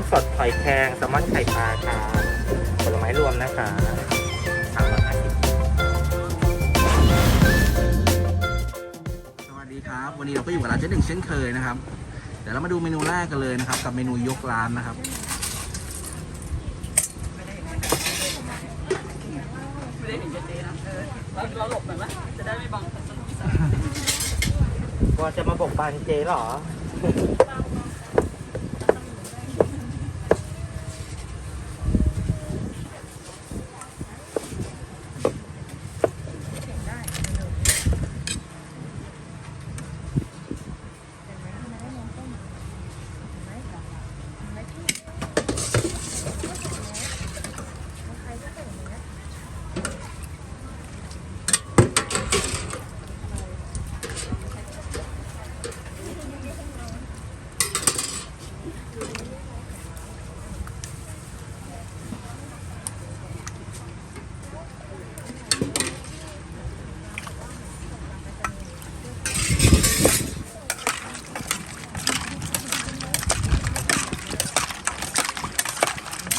กุ้งสดหอยแครงแซลมอนไข่ปลาค่ะผลไม้รวมนะคะสามร้อยห้าสิบสวัสดีครับ วันนี้เราก็อยู่กับร้านเจ๊หนึ่งเช่นเคยนะครับ เดี๋ยวเรามาดูเมนูแรกกันเลยนะครับ กับเมนูยกร้านนะครับกลัวจะมาบอกบานเจเหรอ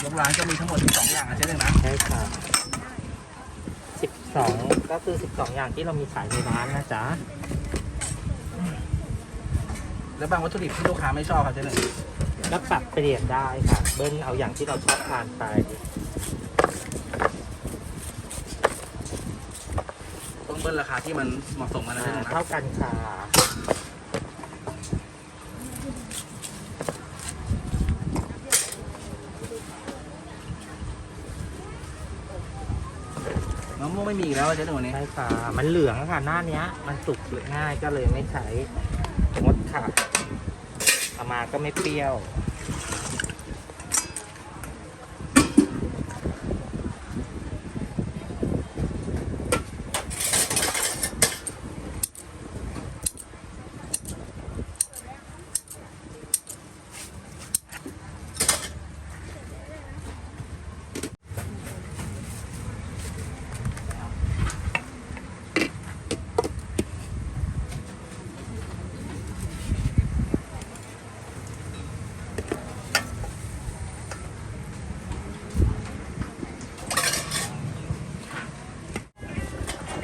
ยกร้านก็มีทั้งหมดสองอย่างนะเจ๊หนึ่งนะ ใช่ค่ะสิบสองก็คือ สิบสองอย่างที่เรามีขายในร้านนะจ๊ะแล้วบางวัตถุดิบที่ลูกค้าไม่ชอบครับเจ๊หนึ่งก็ปรับเปลี่ยนได้ค่ะ เบิ้ลเอาอย่างที่เราชอบทานไป ต้องเบิ้ลราคาที่มันเหมาะสมกันนะเจ๊หนึ่งนะ เท่ากันค่ะ ไม่มีอีกแล้วอะเจ๊หนึ่งวันนี้ใช่ค่ะ มันเหลืองค่ะหน้าเนี้ย มันสุกง่ายก็เลยไม่ใช้งดค่ะเอามาก็ไม่เปรี้ยว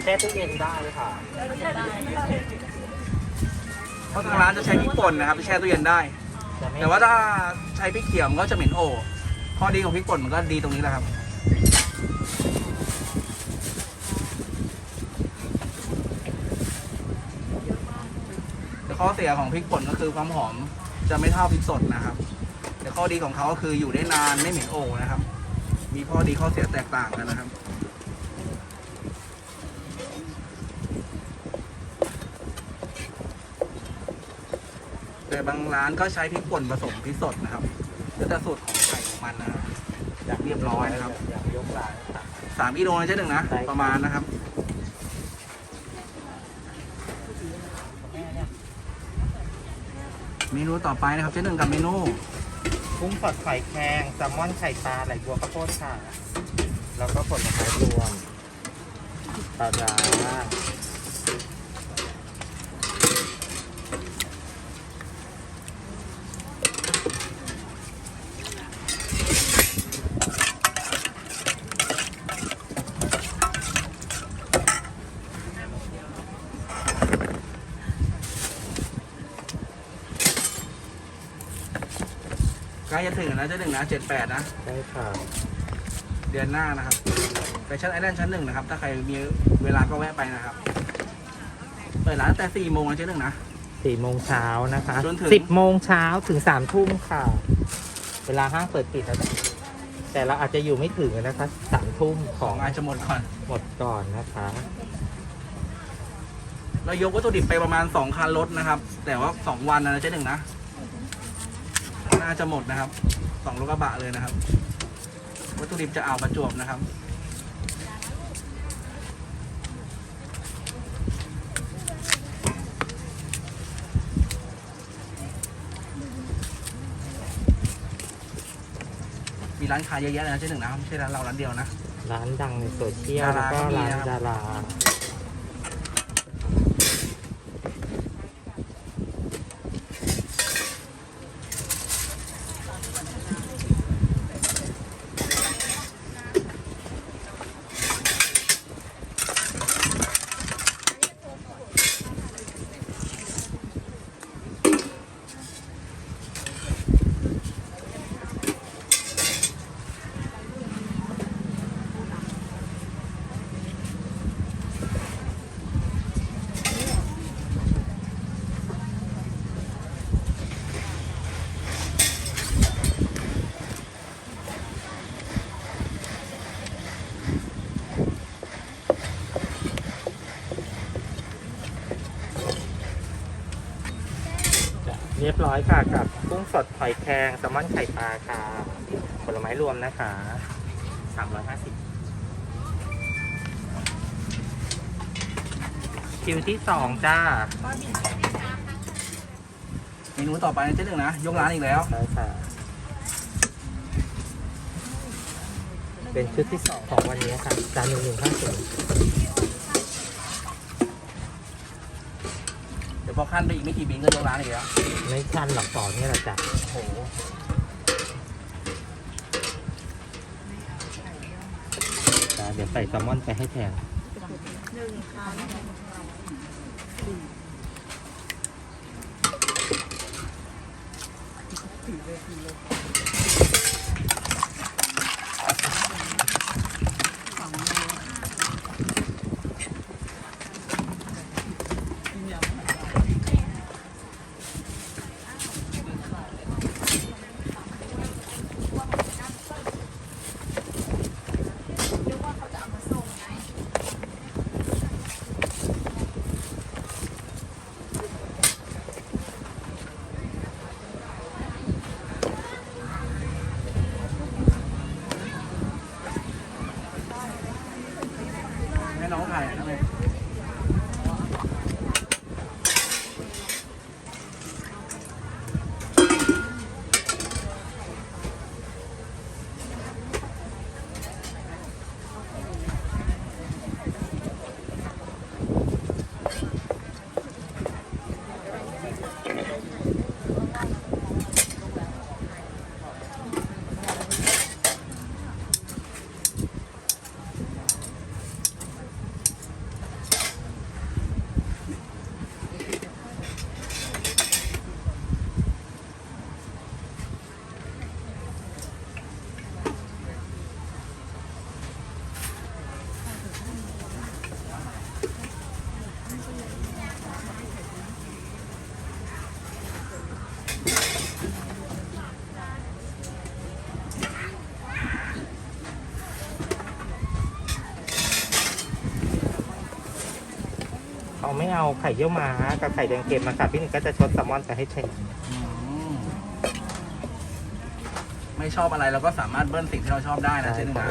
ช่ตู้เย็นได้ค่ะเพราะทางร้านจะใช้พริกป่นนะครับไปแช่ตู้เย็นได้จะไม่แต่ว่าถ้าใช้พริกเขียวมันก็จะเหม็นโอข้อดีของพริกป่นมันก็ดีตรงนี้แหละครับแต่ข้อเสียของพริกป่นก็คือความหอมจะไม่เท่าพริกสดนะครับ แต่ข้อดีของเขาก็คืออยู่ได้นานไม่เหม็นโอนะครับ มีข้อดีข้อเสียแตกต่างกันนะครับ แต่บางร้านก็ใช้พริกป่นผสมพริกสดนะครับแล้วแต่สูตรของไข่ของมันนะครับอยากเรียบร้อยนะครับอยากยกร้านค่ะสามกิโลนะเจ๊หนึ่งนะ ประมาณนะครับเมนูต่อไปนะครับเจ๊หนึ่งกับเมนูกุ้งสดหอยแครงแซลมอนไข่ปลาไหลบัวข้าวโพดค่ะ แล้วก็ผลไม้รวมปลาร้า ล้จะถึงแล้วนะเจ๊หนึ่งนะเจ็ดแปดนะ ใช่ค่ะเดือนหน้านะครับไปชั้นไอแลนด์ชั้นหนึ่งนะครับ ถ้าใครมีเวลาก็แวะไปนะครับ เปิดร้านตั้งแต่สี่โมงนะเจ๊หนึ่งนะ สี่โมงเช้านะคะจนถึง สิบโมงเช้าถึงสามทุ่มค่ะ เวลาห้างเปิดปิดแล้วแต่เราอาจจะอยู่ไม่ถึงนะคะสามทุ่มขขอองงอาจจะหมดก่อน หมดก่อนนะคะ เรายกวัตถุดิบไปประมาณสองคันรถนะครับ แต่ว่าสองวันนะเจ๊หนึ่งนะ น่าจะหมดนะครับสองรถกระบะเลยนะครับ วัตถุดิบจะอ่าวประจวบนะครับมีร้านค้าเยอะแยะเลยนะเจ๊หนึ่งนะไม่ใช่ร้านเราร้านเดียวนะ ร้านดังในโซเชียลดาแล้วราก็ก็มีร้านนะครับ ดารา รีย บร้อยค่ะ กับกุ้งสดหอยแครงแซลมอนไข่ปลาค่ะ ผลไม้รวมนะคะสามร้อยห้าสิบคิวที่สองจ้าเมนูต่อไปนะเจ๊หนึ่งนะ ยกร้านอีกแล้วใช่ค่ะ เป็นชุดที่สองของวันนี้ค่ะจานหนึ่งหนึ่งห้าศูนย์ เดี๋ยว พอขั้นไปอีกไม่กี่บินก็ยกร้านอีกแล้วไม่ชันหรอกต่อเนี่ยแหละจ้ะโอ้โหจ้ะเดี๋ยวใส่แซลมอนไปให้แทนให้ เขาไม่เอาไข่เยี่ยวม้ากับไข่แดงเค็มมาค่ะพี่หนึ่งก็จะชดแซลมอนไปให้แทนอืมไม่ชอบอะไรเราก็สามารถเบิ้ลสิ่งที่เราชอบได้นะเจ๊หนึ่งนะ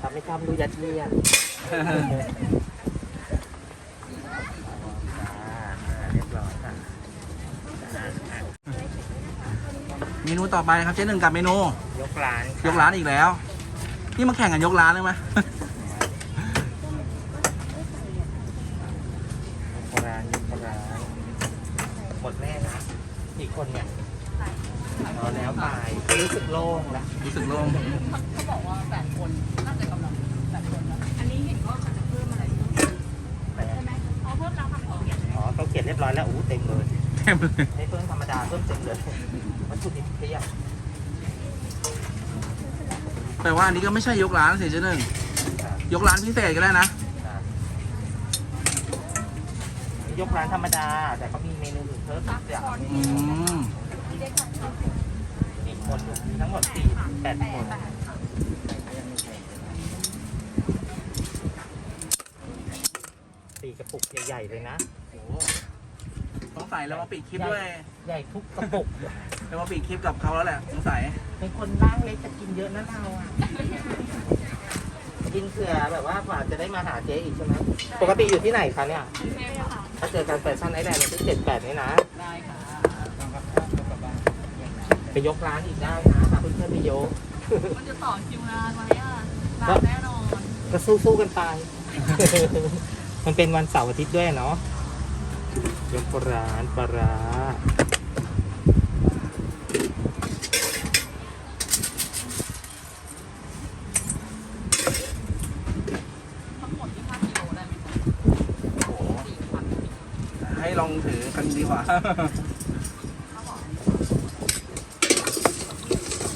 ครับไม่ชอบดูยัดเยียดอ่าเรียบร้อยค่ะเมนูต่อไปครับเจ๊หนึ่งกับเมนู ยกร้านค่ะยกร้านอีกแล้ว นี่มาแข่งกันยกร้านเลยไหม ยกร้านยกร้านหมดแน่นะอีกคนเนี่ยเอาแล้วไปรู้สึกโล่งแล้ว รู้สึกโล่ง เขาบอกว่าแปดคนน่าจะกำลังแปดคนนะอันนี้เห็นว่าเขาจะเพิ่มอะไรใช่ไหมเขาเพิ่มน้ำผักเขาเขียน อ๋อเขาเขียนเรียบร้อยแล้วอู้เต็มเลย เต็มเลย ไม่เพิ่มธรรมดาเพิ่มเต็มเลยวัตถุดิบเพียบ แปลว่า อันนี้ก็ไม่ใช่ยกร้านสิเจ๊หนึ่งค่ะยกร้านพิเศษก็ได้นะค่ะยกร้านธรรมดา แต่เขามีเมนูอื่นเพิ่มอีกอย่างอืมมีคนอยู่มีทั้งหมดสี่แปดคนสี่กระปุกใหญ่ๆเลยนะโอ้โหต้องใส่แล้วมาปิดคลิปด้วย ใหญ่ทุกกระปุก แล้วมาปิดคลิปกับเขาแล้วแหละสงสัยเป็นคนร่างเล็กจะกินเยอะนะเราอะ กินเผื่อแบบว่ากว่าจะได้มาหาเจ๊อีกใช่ไหมปกติอยู่ที่ไหนคะเนี่ย ถ้าเจอกันแฟชั่นไอแลนด์วันที่เจ็ดแปดนี่นะได้ค่ะไปยกร้านอีกได้นะพาเพื่อนๆไปยก มันจะต่อคิวนานไหมอะนานแน่นอน ก็สู้ๆกันไป มันเป็นวันเสาร์อาทิตย์ด้วยเนาะยกร้านปลาร้า ทั้งหมดที่5กิโลได้ไหมคะ โอ้โห สี่พัน ให้ลอง ถือกันดีกว่า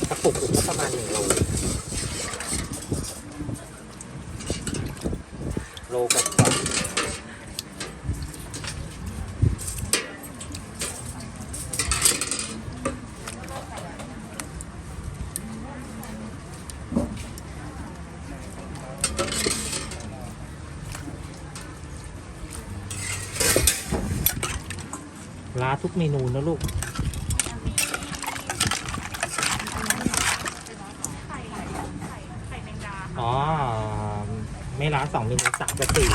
กระปุกก็ประมาณหนึ่งโล โลกับกว่า ร้านาทุกเมนูนะลูกไข่ไข่ไข่ไข่แมงดาอ๋อ ไม่ร้านสองเมนูสามกับสี่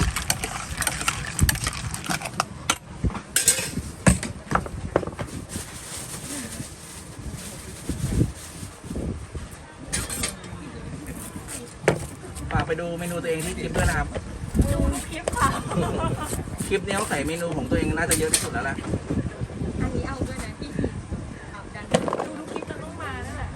ฝากไปดูเมนูตัวเองที่คลิปด้วยนะครับ ดูคลิปค่ะ คลิปนี้เขาใส่เมนูของตัวเองน่าจะเยอะที่สุดแล้วแหละ อันนี้เอาด้วยนะที่เอากันดูทุกคลิปจะต้องมานั่นแหละ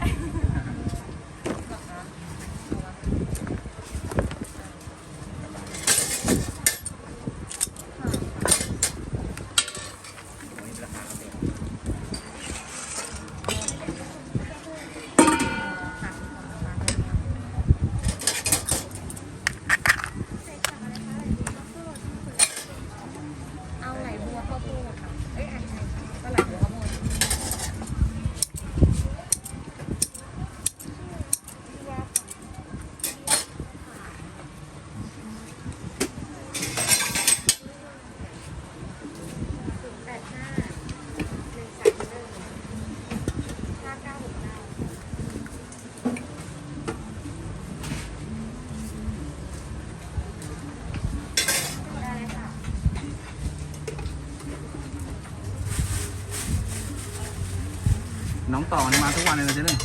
เอาไหลบัวข้าวโพดค่ะเอ้ยอันไหนก็ไหลบัวข้าวโพด แปดห้าหนึ่งสามหนึ่งห้าเก้าหกเก้าได้เลยค่ะ น้องต่อนี่มาทุกวันเลยนะเจ๊หนึ่ง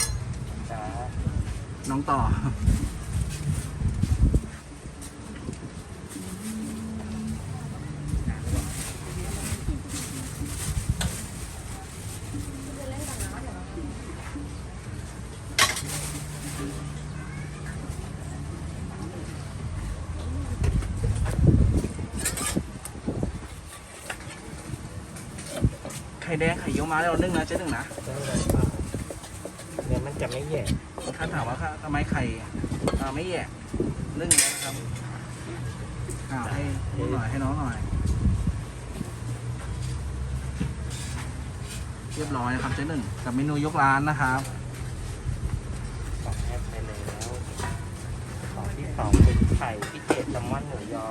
น้องต่อ ไข่แดงไข่เยี่ยวม้าเรานึ่งนะเจ๊หนึ่งนะ จะไม่แย่ถ้าถามว่าค่ะทำไมไข่อ่าไม่แยกนึ่งนะครับอ่าให้ดูหน่อยให้น้องหน่อย เรียบร้อยนะครับเจ๊หนึ่งกับเมนูยกร้านนะครับสองแอปไปแล้วของที่สองเป็นไข่พิเศษแซลมอนหมูยอ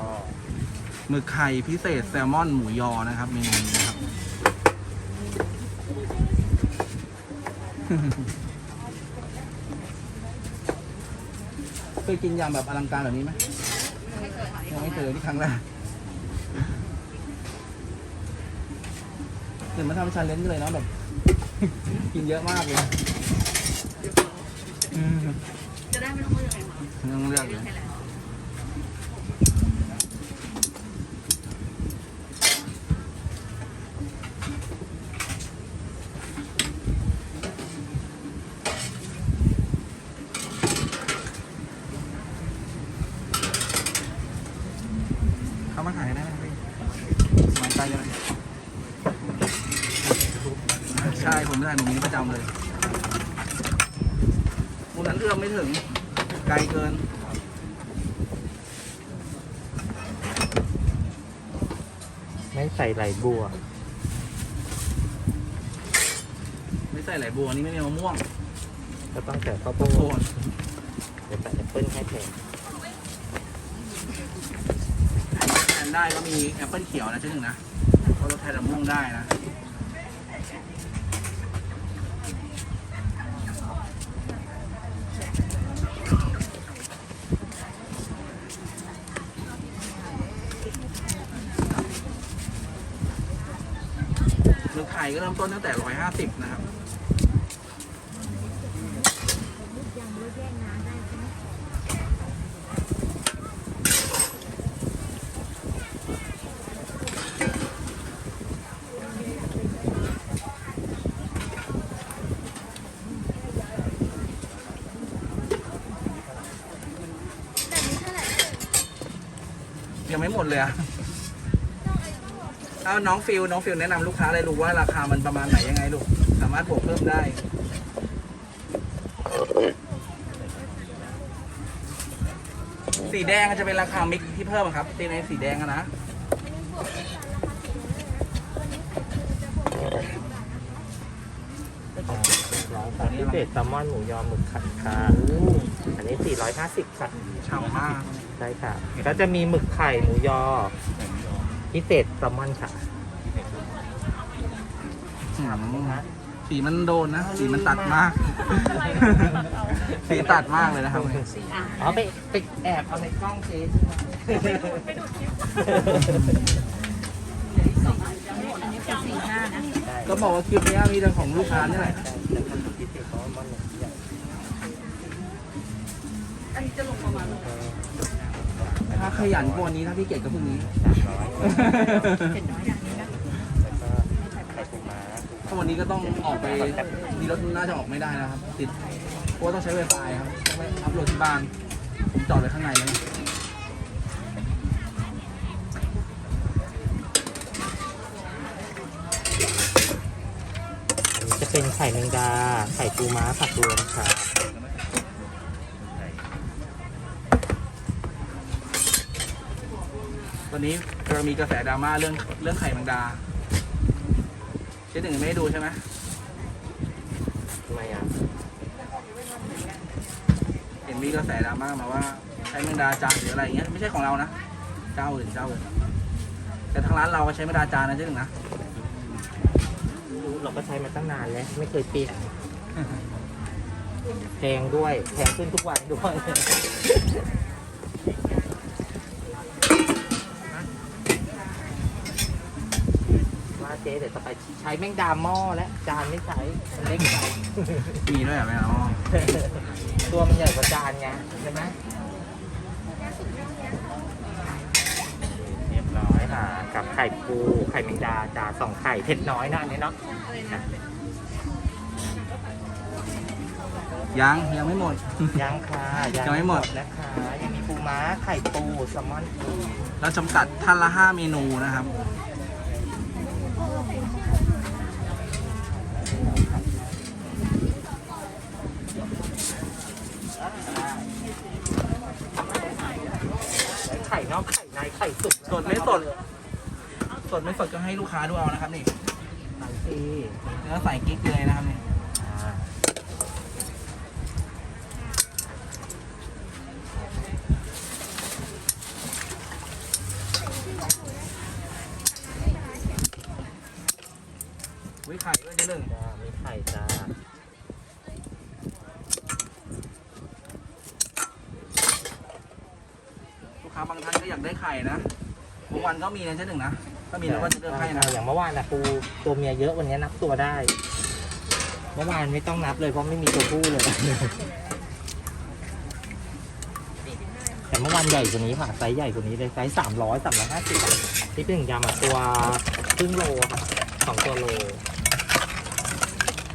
หมึกไข่พิเศษแซลมอนหมูยอนะครับเมนูนี้นะครับ เคยกินยำแบบอลังการแบบนี้ไหมไม่เคยค่ะยังไม่เคยนี่ครั้งแรกเดี๋ยวมาทำชาเลนจ์กันเลยเนาะแบบ กินเยอะมากเลยอืมจะได้ไม่ต้องเลือกเองเหรอไม่ต้องเลือกเลย ใช่แล้ว เข้ามาขายได้ไหมพี่มาใกล้กันเลยใช่ผมไม่ ได้ผมนี้ประจำเลยมูนั้นเอื้อมไม่ถึง ไกลเกิน ไม่ใส่ไหลบัว ไม่ใส่ไหลบัวนี่ไม่มีมะม่วงก็ต้องแต่ข้าวโพโทดษเดี๋ยวใส่แอปเปิ้ลให้แทนแทนได้ก็มีแอปเปิลเขียวนะเช่นหนึ่งนะเพราะเราแทนมะม่วงได้นะ ไข่ก็เริ่มต้นตั้งแต่ 150 นะครับ ยังไม่หมดเลยอะ เอาน้องฟิลน้องฟิลแนะนำลูกค้าเลยลูกว่าราคามันประมาณไหนยังไงลูก สามารถบวกเพิ่มได้ สีแดงจะเป็นราคามิกที่เพิ่มอะครับตีในสีแดงอะนะร้อยค่ะพิเศษแซลมอนหมูยอหมึกไข่ค่ะอันนี้ 450ค่ะฉ่ำมาก ใช่ค่ะ ก็จะมีหมึกไข่หมูยอ พิเศษแซลมอนค่ะฉ่ำเลยนะสีมันโดนนะ สีมันตัดมากอะไรตัดเอาสีตัดมากเลยนะครับอ๋อไปไปแอบเอาในกล้องเจ๊ใช่ไหมไปดูคลิปอันนี้เป็นสี่ห้านะได้ก็บอกว่าคลิปนี้มีแต่ของลูกค้านี่แหละแต่ทำพิเศษเพราะว่ามันใหญ่อันนี้จะลงประมาณ ถ้าขยันกว่านี้ถ้าพี่เกดก็พรุ่งนี้เห็นน้อยอย่างนี้นะถ้าวันนี้ก็ต้องออกไปมีรถน่าจะออกไม่ได้นะครับ ติดเพราะว่าต้องใช้ Wi-Fi ครับต้องไปอัพโหลดที่บ้านผมจอดไว้ข้างในแล้วนนี้จะเป็นไข่แมงดา ไข่ปูม้าผักรวมค่ะ ตอนนี้เรามีกระแสดราม่าเรื่องเรื่องไข่แมงดาเจ๊หนึ่งไม่ได้ดูใช่ไหมทำไมอะเห็นมีกระแสดราม่ามาว่าใช้แมงดาจานหรืออะไรอย่างเงี้ยไม่ใช่ของเรานะเจ้าอื่นเจ้าอื่นแต่ทางร้านเราก็ใช้แมงดาจานนะเจ๊หนึ่งนะรู้เราก็ใช้มาตั้งนานแล้วไม่เคยเปลี่ยนแพงด้วยแพงขึ้นทุกวันด้วย เจ๊เดี๋ยวจะไปใช้แมงดาหม้อแล้วจานไม่ใช้มันเล็กไปมีด้วยเหรอแม่อ๋อตัวมันใหญ่กว่าจานไงใช่ไหมเรียบร้อยค่ะ กับไข่ปูไข่แมงดาจานสองไข่เผ็ดน้อยนะอันนี้เนาะยังยังไม่หมด ยังค่ะยังไม่หมดนะคะยังมีปูม้าไข่ปูแซลมอนปูเราจำกัดท่านละห้าเมนูนะครับ ไข่นอกไข่ในไข่สุกสดไม่สด สดไม่สดก็ให้ลูกค้าดูเอานะครับนี่ไข่ซีเนื้อใส่กิ๊กเลยนะครับนี่อ่าวิไข่ด้วยเจ๊หนึ่งจ้ามีไข่จ้า ลูกค้าบางท่านก็อยาก ได้ไข่นะบางวันก็มีนะเจ๊หนึ่งนะถ้ามีเราก็จะเลือกให้นะอย่างเมื่อวานนะปูตัวเมียเยอะวันนี้นับตัวได้ เมื่อวานไม่ต้องนับเลยเพราะไม่มีตัวผู้เลย แต่เมื่อวานใหญ่กว่านี้ค่ะไซส์ใหญ่กว่านี้เลยไซส์สามร้อยสามร้อยห้าสิบที่เป็นหนึ่งยำอะตัวครึ่งโลค่ะสองตัวโล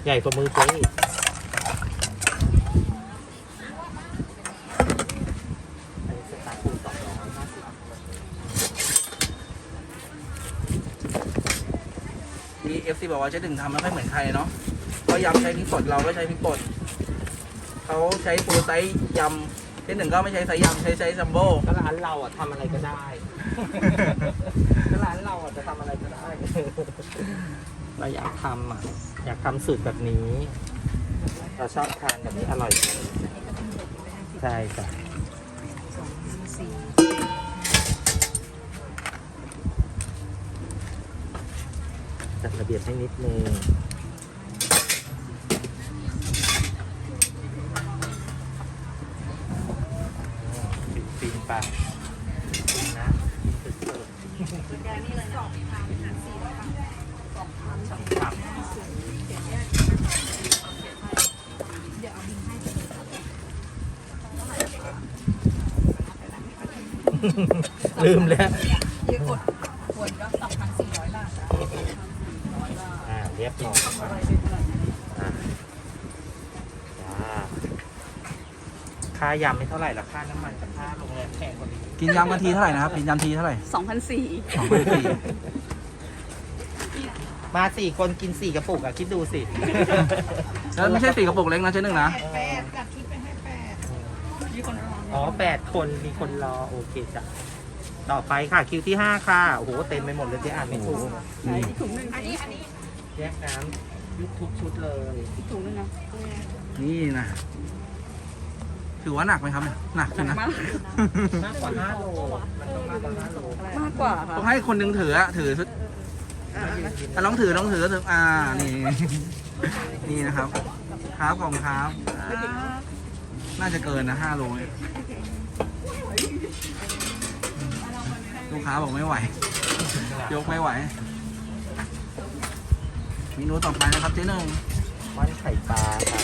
ใหญ่กว่ามือเจ๊อีกอันนี้สตาร์ทคูสองร้อยห้าสิบ มีเอฟ ซีบอกว่าเจ๊หนึ่งทำไม่ค่อยเหมือนใครเนาะเพรายำใช้พริกสดเราก็ใช้พริกป่นเขาใช้ฟูไซส์ยำเจ๊หนึ่งก็ไม่ใช้ไซส์ยำใช้ไซส์ซัมโบ้ก็ร้านเราอะทำอะไรก็ได้ก็ร้านเราอะจะทำอะไรก็ได้ เราอยากทำอะอยากทำสูตรแบบนี้ เราชอบทานแบบนี้อร่อย ใช่จ้ะ จัดระเบียบให้นิดนึงฟินฟินๆไปนะฟินสุดๆแกนี่เลยสองพันสี่ร้อยบาทสองพันสองครับเดี๋ยวเอาบินให้ลืมแล้ว เรียบร้อยทำอะไรเป็นอะไรอ่าจ้าค่ายำไม่เท่าไหร่หรอกค่าน้ำมันกับค่าโรงแรมแพงกว่านี้กินยำกันทีเท่าไหร่นะครับกินยำทีเท่าไหร่สองพันสี่สองพันสี่มาสี่คนกินสี่กระปุกอะคิดดูสิแล้วไม่ใช่สี่กระปุกเล็กนะเจ๊หนึ่งนะแปดกัดชุดไปให้แปดมีคนรออ๋อแปดคนมีคนรอโอเคจ้ะต่อไปค่ะคิวที่ห้าค่ะโอ้โหเต็มไปหมดเลยเจ๊อ่านไม่ถูกไหนถุงหนึ่งอันนี้อันนี้ แยกน้ำยุบทุกชุดเลย อีกถุงหนึงนะนี่นะถือว่าหนักไหมครับเนี่ยหนักหใช่นักนะ มากมากกว่าห้าโลมันต้องมากกว่าห้าโลมากกว่าค่ะต้องให้คนหนึงถืออะถือชุดอะลองถือลองถือถืออ่านี่ นี่นะครับครับของครับน่าจะเกินนะห้าโลเนี่ยลูกค้าบอกไม่ไหว ยกไม่ไหว เมนูต่อไปนะครับเจ๊หนึ่งม่อนไข่ปลาค่ะ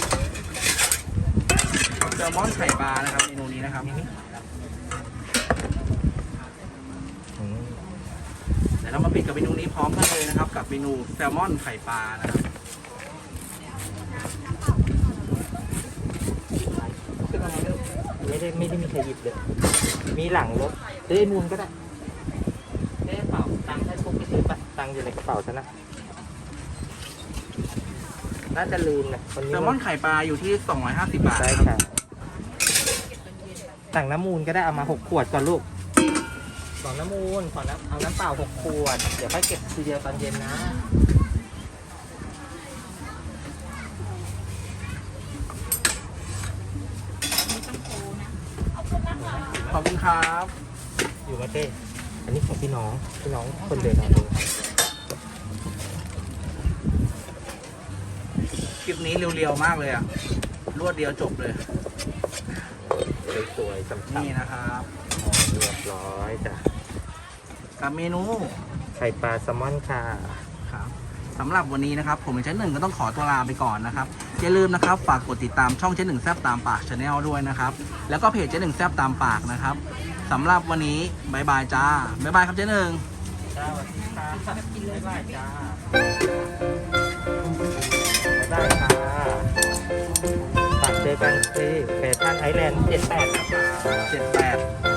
แซลมอนไข่ปลานะครับเมนูนี้นะครับอืมเดี๋ยวเรามาปิดกับเมนูนี้พร้อมกันเลยนะครับ กับเมนูแซลมอนไข่ปลานะครับขึ้นมาไม่รู้ไม่ได้ไม่ได้มีใครหยิบเลย มีหลังรถเด้มูลก็ได้เด้เป๋าตังค์ให้พวกไปซื้อปะตังค์อยู่ในกระเป๋าฉันนะ น่าจะลืมนะคนนี้แซลมอนไข่ปลาอยู่ที่ 250 บาทใช่นะครับค่ะสั่งน้ำมูลก็ได้เอามาหกขวดก่อนลูกสองน้ำมูลขอน้ำเอาน้ำเปล่าหกขวด เดี๋ยวค่อยเก็บทีเดียวตอนเย็นนะ ขอบคุณครับ อยู่มาเต้อันนี้ของพี่น้อง พี่น้องคนเดินเอาเองค ลิปนี้เรียวๆมากเลยอะรวดเดียวจบเลย สวยๆสำนี่ๆนะครับเรียบร้อยจ้ะกับเมนูไข่ปลาแซลมอนค่ะครับสำหรับวันนี้นะครับ ผมเป็นเจ๊หนึ่งก็ต้องขอตัวลาไปก่อนนะครับอย่าลืมนะครับฝากกดติดตามช่องเจ๊หนึ่งแซบตามปากชาแนลด้วยนะครับ แล้วก็เพจเจ๊หนึ่งแซบตามปากนะครับสำหรับวันนี้บายบายจ้าบายบายครับเจ๊หนึ่งจ้าสวัสดีค่ะบ๊ายบายจ้า ได้ค่ะฝากเจอกันที่เฟสท่านไอแลนด์78นะคะ78